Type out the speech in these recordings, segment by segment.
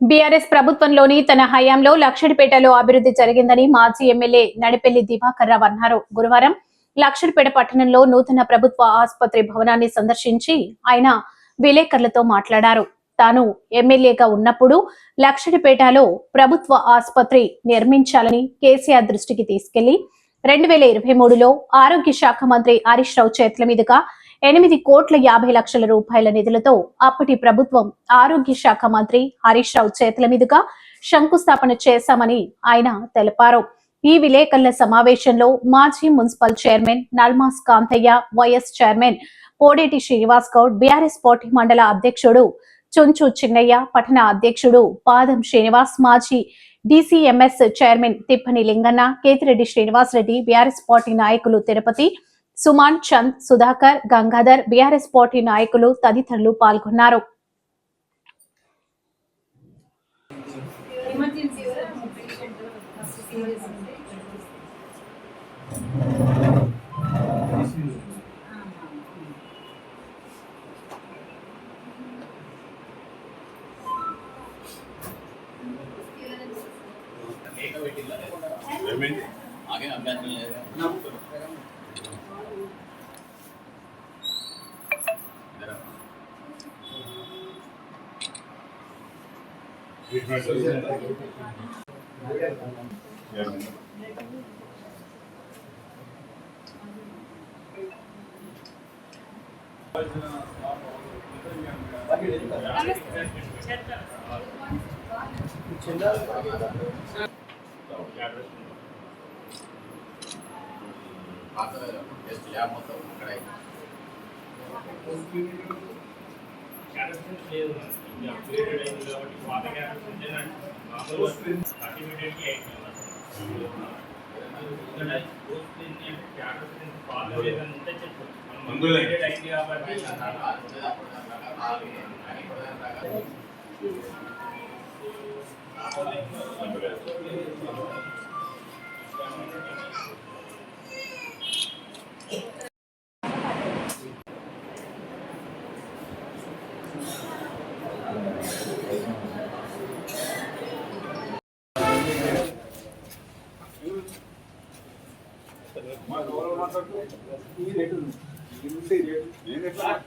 BRS ప్రభుత్వంలోని తన హయాంలో లక్షడిపేటలో అభివృద్ధి జరిగిందని మాజీ ఎమ్మెల్యే నడిపెల్లి దివాకర్ రావు అన్నారు. గురువారం లక్షడిపేట పట్టణంలో నూతన ప్రభుత్వ ఆసుపత్రి భవనాన్ని సందర్శించి ఆయన విలేకరులతో మాట్లాడారు. తాను ఎమ్మెల్యేగా ఉన్నప్పుడు లక్షడిపేటలో ప్రభుత్వ ఆసుపత్రి నిర్మించాలని కేసీఆర్ దృష్టికి తీసుకెళ్ళి రెండు వేల ఇరవై మూడులో ఆరోగ్య శాఖ మంత్రి హరీష్ రావు చేతుల మీదుగా ఎనిమిది కోట్ల యాభై లక్షల రూపాయల నిధులతో అప్పటి ప్రభుత్వం ఆరోగ్య శాఖ మంత్రి హరీష్ రావు చేతుల మీదుగా శంకుస్థాపన చేశామని ఆయన తెలిపారు. ఈ విలేకరుల సమావేశంలో మాజీ municipal chairman Nalmas Kanthaiah vice chairman Podeti Srinivas Goud BRS party మండల అధ్యక్షుడు చుంచు చిన్నయ్య పట్టణ అధ్యక్షుడు పాదం శ్రీనివాస్ మాజీ DCMS chairman Tippani Linganna Ketireddy Srinivas Reddy BRS party నాయకులు తిరుపతి సుమాన్ చంద్ సుధాకర్ గంగాధర్ బీఆర్ఎస్ పార్టీ నాయకులు తదితరులు పాల్గొన్నారు ఎమర్జెన్సీ పేషెంట్ సీరియస్ ఉంటే పాత జస్ట్ ల్యాబ్ మొత్తం ఇక్కడ అయింది. క్యారెక్టర్స్ లేదు ఇది అప్గ్రేడెడ్ అయింది కాబట్టి పాత క్యారెక్టర్స్ మామూలుగా సర్టిఫికేట్కి అయింది ఇక్కడ పోస్ట్ ఏంటి అంటే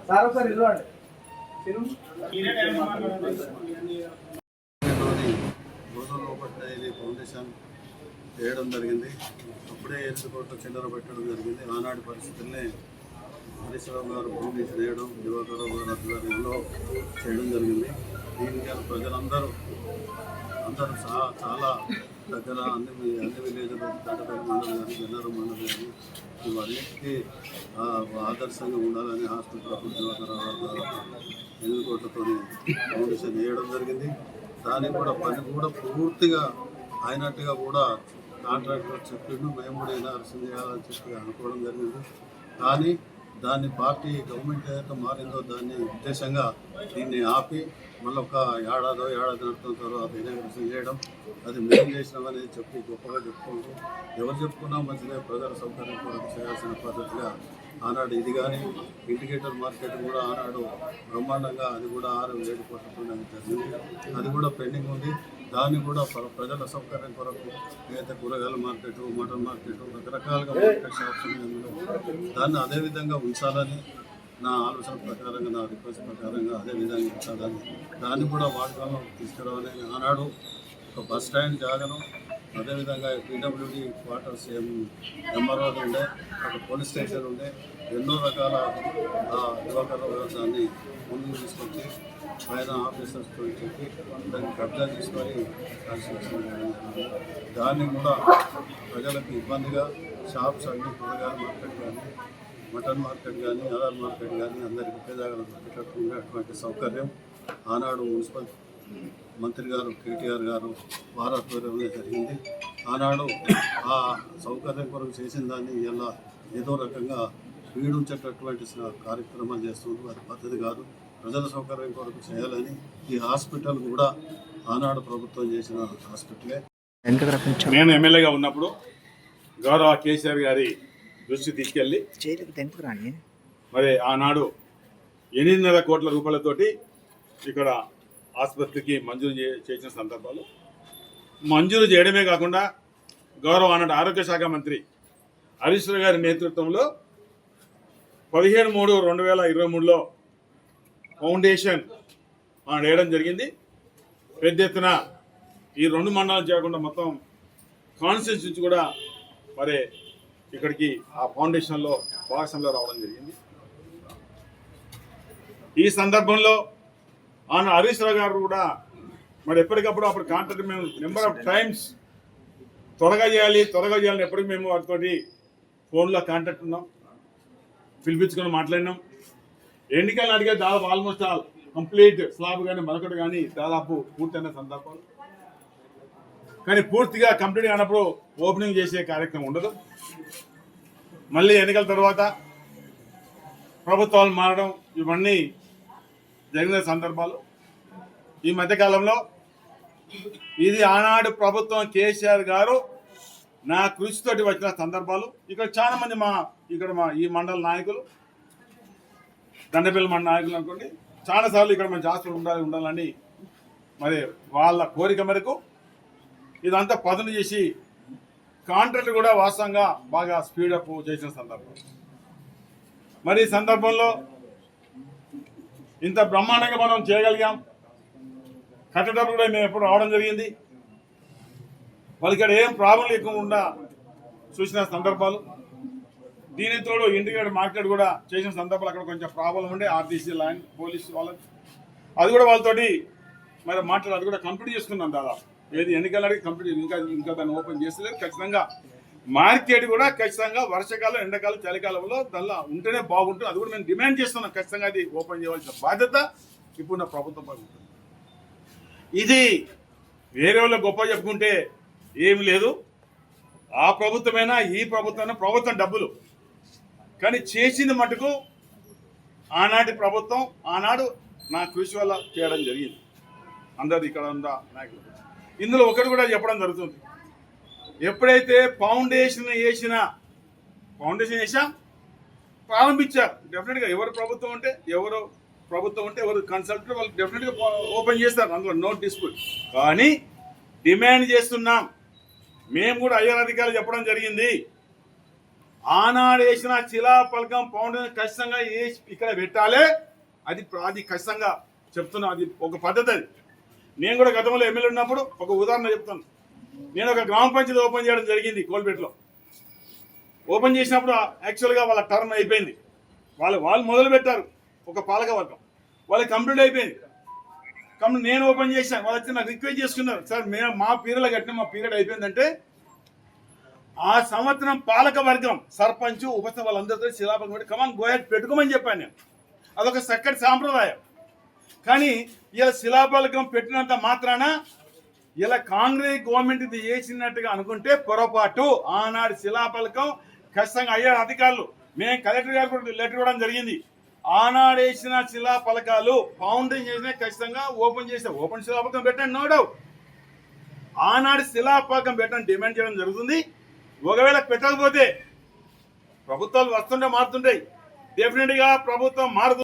సార్ ఒకసారి ఫౌండేషన్ చేయడం జరిగింది అప్పుడే ఎత్తుకోట చిల్లర పెట్టడం జరిగింది ఆనాటి పరిస్థితుల్ని హరీశ్వరరావు గారు భూమి చేయడం దివాకరరావు గారు ఆధ్వర్యంలో చేయడం జరిగింది. దీనికి ప్రజలందరూ అందరూ సహా చాలా దగ్గర అన్ని అన్ని విలేజ్లు దండపల్లి మండలి కానీ గన్నర మండలి కానీ ఇవన్నిటికీ ఆదర్శంగా ఉండాలని హాస్పిటల్ అప్పుడు దివాకరరావు గారు ఎనిమిది కోట్లతో ఫౌండేషన్ వేయడం జరిగింది. దానికి కూడా పని కూడా పూర్తిగా అయినట్టుగా కూడా కాంట్రాక్టర్ చెప్పిండు. మేము కూడా ఇలా అర్చన చేయాలని చెప్పి అనుకోవడం జరిగింది. కానీ దాన్ని పార్టీ గవర్నమెంట్ ఏదైతే మారిందో దాన్ని ఉద్దేశంగా దీన్ని ఆపి మళ్ళీ ఒక ఏడాదో ఏడాది నడుతున్న తర్వాత ఇనాగ్రేషన్ చేయడం అది మేము చేసినామని చెప్పి గొప్పగా చెప్పుకుంటూ ఎవరు చెప్పుకున్నా మంచిదే ప్రజల సౌకర్యం కొరకు చేయాల్సిన పద్ధతిగా ఆనాడు ఇది కానీ ఇండికేటర్ మార్కెట్ కూడా ఆనాడు బ్రహ్మాండంగా అది కూడా ఆరు ఏడు కోట్ల జరిగింది. అది కూడా పెండింగ్ ఉంది. దాన్ని కూడా ప్ర- ప్రజల సౌకర్యం కొరకు ఏదైతే కూరగాయల మార్కెట్ మటన్ మార్కెట్ రకరకాలుగా మార్కెట్ షాప్స్ దాన్ని అదే విధంగా ఉంచాలని నా ఆలోచన ప్రకారంగా నా రిక్వెస్ట్ ప్రకారంగా అదే విధంగా ఉంచాలని దాన్ని కూడా వాడుకలో తీసుకురావాలని ఆనాడు ఒక బస్ స్టాండ్ జాగను అదేవిధంగా పీడబ్ల్యూడి క్వార్టర్స్ ఏం ఎంఆర్ఓ ఉండే ఒక పోలీస్ స్టేషన్ ఉండే ఎన్నో రకాల యువకర యువకుల ముందుకు తీసుకొచ్చి ఆయన ఆఫీసర్స్తో చెప్పి దాన్ని కబ్జా తీసుకొని దాన్ని కూడా ప్రజలకు ఇబ్బందిగా షాప్స్ అన్ని కూరగాయల మార్కెట్ కానీ మటన్ మార్కెట్ కానీ ఆధార్ మార్కెట్ కానీ అందరికి ఒకే జాగ్రత్త ఉండేటువంటి సౌకర్యం ఆనాడు మున్సిపల్ మంత్రి గారు కేటీఆర్ గారు వారి ఆధ్వర్యంలో జరిగింది. ఆనాడు ఆ సౌకర్యం కొరకు చేసిన దాన్ని ఇలా ఏదో రకంగా పీడించేటటువంటి కార్యక్రమాలు చేస్తున్నారు అది పద్ధతి కాదు. ప్రజల సౌకర్యం కొరకు చేయాలని ఈ హాస్పిటల్ కూడా ఆనాడు ప్రభుత్వం చేసిన హాస్పిటలే. నేను ఎమ్మెల్యేగా ఉన్నప్పుడు గౌరవ కేసీఆర్ గారి దృష్టి తీసుకెళ్ళి మరి ఆనాడు ఎనిమిదిన్నర కోట్ల రూపాయలతోటి ఇక్కడ ఆసుపత్రికి మంజూరు చే- చేసిన సందర్భాలు. మంజూరు చేయడమే కాకుండా గౌరవ అన్నట్టు ఆరోగ్య శాఖ మంత్రి హరీష్ గారి నేతృత్వంలో పదిహేను మూడు రెండు వేల ఇరవై మూడులో ఫౌండేషన్ మనం వేయడం జరిగింది. పెద్ద ఎత్తున ఈ రెండు మండలాలు చేయకుండా మొత్తం కాన్స్టిట్యూన్స్ నుంచి కూడా మరి ఇక్కడికి ఆ ఫౌండేషన్లో భాగస్వామ్యంలో రావడం జరిగింది. ఈ సందర్భంలో ఆయన హరీష్ రావు గారు కూడా మరి ఎప్పటికప్పుడు అప్పుడు కాంటాక్ట్ మేము నెంబర్ ఆఫ్ టైమ్స్ త్వరగా చేయాలి త్వరగా చేయాలని ఎప్పటికి మేము వాటితోటి ఫోన్లో కాంటాక్ట్ ఉన్నాం పిలిపించుకొని మాట్లాడినాం. ఎన్నికలు అడిగే దాదాపు ఆల్మోస్ట్ ఆల్ కంప్లీట్ స్లాబ్ కానీ మరొకటి కానీ దాదాపు పూర్తయిన సందర్భాలు కానీ పూర్తిగా కంప్లీట్ కానప్పుడు ఓపెనింగ్ చేసే కార్యక్రమం ఉండదు. మళ్ళీ ఎన్నికల తర్వాత ప్రభుత్వాలు మారడం ఇవన్నీ జరిగిన సందర్భాలు. ఈ మధ్యకాలంలో ఇది ఆనాడు ప్రభుత్వం కేసీఆర్ గారు నా కృషితోటి వచ్చిన సందర్భాలు. ఇక్కడ చాలా మంది మా ఇక్కడ మా ఈ మండల నాయకులు దండపల్లి మండల నాయకులు అనుకోండి. చాలా సార్లు ఇక్కడ మంచి హాస్పిటల్ ఉండాలి ఉండాలని మరి వాళ్ళ కోరిక మేరకు ఇదంతా పదును చేసి కాంట్రాక్ట్ కూడా వాస్తవంగా బాగా స్పీడప్ చేసిన సందర్భం. మరి ఈ సందర్భంలో ఇంత బ్రహ్మాండంగా మనం చేయగలిగాం. కట్టడప్పుడు కూడా మేము ఎప్పుడు రావడం జరిగింది. వాళ్ళకి ఇక్కడ ఏం ప్రాబ్లం లేకుండా చూసిన సందర్భాలు. దీనితో ఇంటిగ్రేటెడ్ మార్కెట్ కూడా చేసిన సందర్భాలు అక్కడ కొంచెం ప్రాబ్లం ఉండే ఆర్టీసీ లైన్ పోలీస్ వాళ్ళకి అది కూడా వాళ్ళతోటి మరి మాట్లాడి అది కూడా కంప్లీట్ చేసుకున్నాం దాదాపు. ఏది ఎన్నికలకి కంప్లీట్ ఇంకా ఇంకా దాన్ని ఓపెన్ చేస్తలేదు. ఖచ్చితంగా మార్కెట్ కూడా ఖచ్చితంగా వర్షాకాలం ఎండాకాలం చలికాలంలో దానిలో ఉంటేనే బాగుంటుంది. అది కూడా మేము డిమాండ్ చేస్తున్నాం ఖచ్చితంగా అది ఓపెన్ చేయవలసిన బాధ్యత ఇప్పుడున్న ప్రభుత్వం పైన ఉంటుంది. ఇది వేరే వాళ్ళు గొప్ప చెప్పుకుంటే ఏమి లేదు. ఆ ప్రభుత్వమైనా ఈ ప్రభుత్వమైనా ప్రభుత్వం డబ్బులు. కానీ చేసింది మటుకు ఆనాటి ప్రభుత్వం ఆనాడు నా కృషి వల్ల చేయడం జరిగింది. అందరు ఇక్కడ ఉందా నాయకులు. ఇందులో ఒకటి కూడా చెప్పడం జరుగుతుంది. ఎప్పుడైతే ఫౌండేషన్ వేసిన ఫౌండేషన్ వేసాం ప్రారంభించారు డెఫినెట్గా ఎవరు ప్రభుత్వం ఉంటే ఎవరు ప్రభుత్వం ఉంటే ఎవరు కన్సల్ట్ వాళ్ళు డెఫినెట్గా ఓపెన్ చేస్తారు. అందులో నో డిస్ప్యూట్ కానీ డిమాండ్ చేస్తున్నాం. మేము కూడా అయ్యర్ అధికారులు చెప్పడం జరిగింది. ఆనాడు వేసిన శిలా పలకం ఫౌండేషన్ ఖచ్చితంగా వేసి ఇక్కడ పెట్టాలి. అది అది ఖచ్చితంగా చెప్తున్నా అది ఒక పద్ధతి అది. నేను కూడా గతంలో ఎమ్మెల్యే ఉన్నప్పుడు ఒక ఉదాహరణ చెప్తాను. నేను ఒక గ్రామ పంచాయతీ ఓపెన్ చేయడం జరిగింది కోల్పేటలో ఓపెన్ చేసినప్పుడు యాక్చువల్గా వాళ్ళ టర్మ్ అయిపోయింది. వాళ్ళు వాళ్ళు మొదలు పెట్టారు ఒక పాలక వర్గం. వాళ్ళకి కంప్లీట్ అయిపోయింది. కంప్లీట్ నేను ఓపెన్ చేశాను వాళ్ళు వచ్చి నాకు రిక్వెస్ట్ చేసుకున్నారు. సార్ మేము మా పీరియడ్ కట్టిన మా పీరియడ్ అయిపోయిందంటే ఆ సంవత్సరం పాలక వర్గం సర్పంచ్ ఉపస్థ వాళ్ళందరితో శిలాపం పెట్టి కమాన్ గోయట్ పెట్టుకోమని చెప్పాను నేను. అదొక చక్కటి సాంప్రదాయం. కానీ ఇలా శిలాపలకం పెట్టినంత మాత్రాన ఇలా కాంగ్రెస్ గవర్నమెంట్ ఇది చేసినట్టుగా అనుకుంటే పొరపాటు. ఆనాడు శిలాపలకం ఖచ్చితంగా అయ్యారు అధికారులు. మేము కలెక్టర్ గారు కూడా లెటర్ ఇవ్వడం జరిగింది. ఆనాడు వేసిన శిలా ఫలకాలు ఫౌండేషన్ చేసిన ఖచ్చితంగా ఓపెన్ చేస్తే ఓపెన్ శిలాపలకం పెట్టండి నో డౌట్. ఆనాడు శిలాపలకం పెట్టడం డిమాండ్ చేయడం జరుగుతుంది. ఒకవేళ పెట్టకపోతే ప్రభుత్వాలు వస్తుంటే మారుతుంటాయి. డెఫినెట్గా ప్రభుత్వం మారుతుంది.